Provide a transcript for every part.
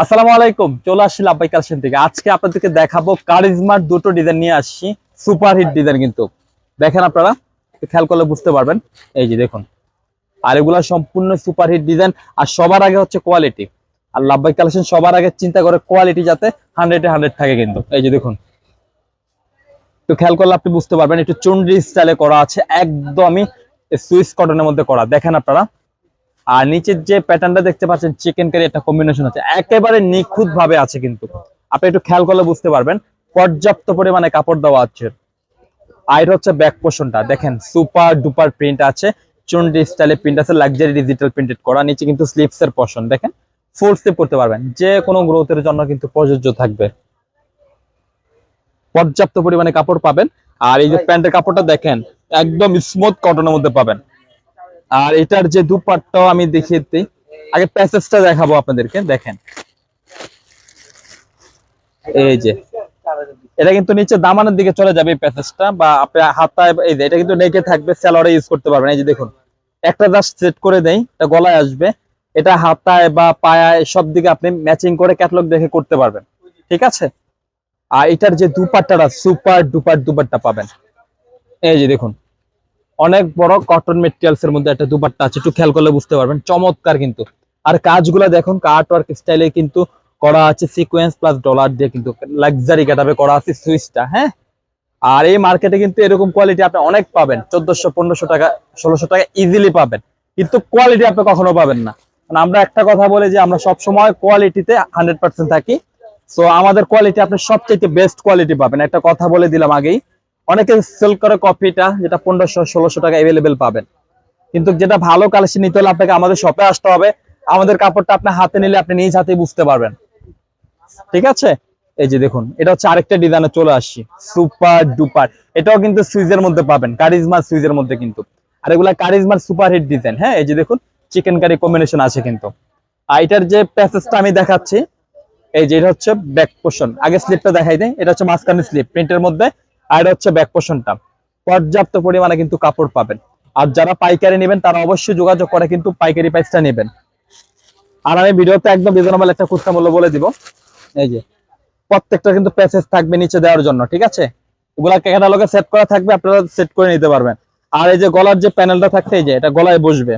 আসসালামু আলাইকুম, চলে আসছি লাভবাই কালেকশন থেকে। আজকে আপনাদেরকে দেখাবো কারিজমার দুটো ডিজাইন নিয়ে আসছি সুপার হিট ডিজাইন কিন্তু। দেখেন আপনারা খেয়াল করলে বুঝতে পারবেন। এই যে দেখুন, আর এগুলা সম্পূর্ণ সুপার হিট ডিজাইন আর সবার আগে হচ্ছে কোয়ালিটি আর লাভবাই কালেকশন সবার আগে চিন্তা করে কোয়ালিটি যাতে হান্ড্রেডে হান্ড্রেড থাকে কিন্তু। এই যে দেখুন, একটু খেয়াল করলে আপনি বুঝতে পারবেন, একটু চুন্ডি স্টাইলে করা আছে, একদমই সুইস কটনের মধ্যে করা। দেখেন আপনারা আর নিচের যে প্যাটার্নটা দেখতে পাচ্ছেন চিকেন কারি একটা কম্বিনেশন আছে। একেবারে নিখুঁত ভাবে আছে কিন্তু। আপনি একটু খেয়াল করলে বুঝতে পারবেন। পর্যাপ্ত পরিমাণে কাপড় দেওয়া আছে। আর এটা হচ্ছে ব্যাক পোর্শনটা দেখেন সুপার ডুপার প্রিন্ট আছে। চুন্ডি স্টাইলে প্রিন্ট আছে লাক্সারি ডিজিটাল প্রিন্টেড করা। নিচে কিন্তু স্লিপস এর পোর্শন দেখেন ফুল স্লিপ করতে পারবেন। যে কোনো গ্রোথের জন্য কিন্তু প্রযোজ্য থাকবে। পর্যাপ্ত পরিমাণে কাপড় পাবেন। আর এই যে প্যান্টের কাপড়টা দেখেন একদম স্মুথ কটনের মধ্যে পাবেন। আর এটার যে দুপাটটাও আমি দেখিয়ে দিই। আগে প্যাসেজটা দেখাবো আপনাদেরকে, দেখেন। এই যে। এটা কিন্তু নিচে দামানের দিকে চলে যাবে এই প্যাসেজটা, বা আপনি হাতায়, এই যে, এটা কিন্তু নেকে থাকবে স্যালোরে ইউজ করতে পারবেন। এই যে দেখুন, একটা জাস্ট সেট করে দেই, এটা গলায় আসবে। এটা হাতায় বা পায়ায় সব দিকে আপনি ম্যাচিং করে ক্যাটালগ দেখে করতে পারবেন। ঠিক আছে? আর এটার যে দুপাট্টাটা সুপার ডুপার দুপাট্টা পাবেন। এই যে দেখুন অনেক বড় কটন মেটেরিয়ালস এর মধ্যে একটা দুপাট্টা আছে, একটু খেয়াল করলে বুঝতে পারবেন। চমৎকার কিন্তু। আর কাজগুলো দেখুন কার্ট ওয়ার্ক স্টাইলে কিন্তু করা আছে সিকোয়েন্স প্লাস ডলার দিয়ে কিন্তু লাক্সারি গেটাবে করা আছে সুইচটা হ্যাঁ? আর এই মার্কেটে কিন্তু এরকম কোয়ালিটি আপনি অনেক পাবেন, চোদ্দশো, পনেরোশো টাকা, ষোলোশো টাকা ইজিলি পাবেন। কিন্তু কোয়ালিটি আপনি কখনো পাবেন না। আমরা একটা কথা বলি যে আমরা সব সময় কোয়ালিটিতে হান্ড্রেড পার্সেন্ট থাকি। সো আমাদের কোয়ালিটি আপনি সবচেয়ে বেস্ট কোয়ালিটি পাবেন। একটা কথা বলে দিলাম আগেই অনেকে সেল করে কপিটা, যেটা পনেরোশো, ষোলোশো টাকা অ্যাভেলেবেল পাবেন। কিন্তু যেটা ভালো কালেকশন নিতে হলে আপনাকে আমাদের শপে আসতে হবে। আমাদের কাপড়টা আপনি হাতে নিলে আপনি নিজ হাতে বুঝতে পারবেন। ঠিক আছে? এই যে দেখুন, এটা হচ্ছে আরেকটা ডিজাইনে চলে আসছি। সুপার ডুপার এটাও কিন্তু সুইজের মধ্যে পাবেন কারিজমার সুইজের মধ্যে কিন্তু। আর এগুলা কারিজমার সুপার হিট ডিজাইন হ্যাঁ? এই যে দেখুন চিকেন কারি কম্বিনেশন আছে কিন্তু। আর যে প্যাসেজটা আমি দেখাচ্ছি, এই যে এটা হচ্ছে ব্যাক পোর্শন আগে স্লিপটা দেখাই দেয় এটা হচ্ছে মাঝখানে স্লিপ প্রিন্টের মধ্যে আর এটা হচ্ছে ব্যাক পোর্শনটা পর্যাপ্ত পরিমাণে কিন্তু কাপড় পাবেন। আর যারা পাইকারি নেবেন, তারা অবশ্যই যোগাযোগ করে কিন্তু পাইকারি প্রাইসটা নেবেন। আর আমি ভিডিওতে একদম রিজনেবল একটা কুর্তা মূল্য বলে দিব। এই যে, প্রত্যেকটা কিন্তু প্যাসেজ থাকবে নিচে দেওয়ার জন্য, ঠিক আছে? এগুলা ক্যাটালগে সেট করা থাকবে, আপনারা সেট করে নিতে পারবেন। আর এই যে গলার যে প্যানেলটা থাকছে, এই যে, এটা গলায় বসবে।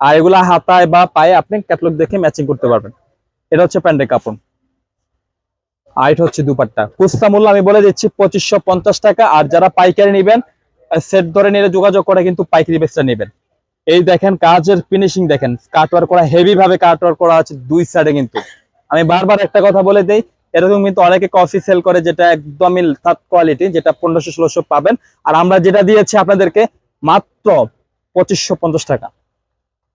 আর এগুলা হাতায় বা পায়ে আপনি ক্যাটালগ দেখে ম্যাচিং করতে পারবেন। এটা হচ্ছে প্যান্টের কাপড়। আর এটা হচ্ছে দুপাট্টা। কুস্তা মূল্য আমি বলে দিচ্ছি পঁচিশশো পঞ্চাশ টাকা। আর যারা পাইকারি নেবেন সেট ধরে নিয়ে যোগাযোগ করে কিন্তু পাইকারি বেচটা নেবেন। এই দেখেন কাজের ফিনিশিং দেখেন। কাটওয়ার করা হেভি ভাবে কাটওয়ার করা আছে দুই সাইডে কিন্তু। আমি বারবার একটা কথা বলে দিই, এরকম কিন্তু অনেকে কফি সেল করে যেটা একদমই কোয়ালিটি যেটা পনেরোশো, ষোলোশো পাবেন। আর আমরা যেটা দিয়েছি আপনাদেরকে মাত্র পঁচিশশো পঞ্চাশ টাকা।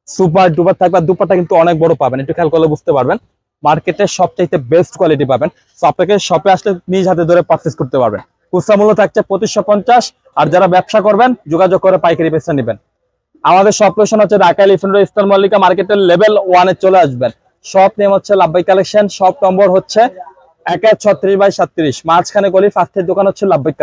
সুপার ডুপার থাকবে দুপারটা কিন্তু অনেক বড় পাবেন। একটু খেয়াল করলে বুঝতে পারবেন। মার্কেটে সবচাইতে বেস্ট কোয়ালিটি পাবেন। তো আপনাকে শপে আসলে নিজ হাতে ধরে পারচেস করতে পারবেন। খুচরা মূল্য থাকছে পঁচিশশো পঞ্চাশ, আর যারা ব্যবসা করবেন, যোগাযোগ করে পাইকারি পেসটা নেবেন। আমাদের সব লোকেশন হচ্ছে ঢাকা এলিফেন্ট ইস্টার মল্লিকা মার্কেটের লেভেল ওয়ানে চলে আসবেন। শপ নেম হচ্ছে লাভবাই কালেকশন শপ নম্বর হচ্ছে এক এক ছত্রিশ বাই সাতত্রিশ মাঝখানে গলি ফার্স্টের দোকান হচ্ছে লাভবাই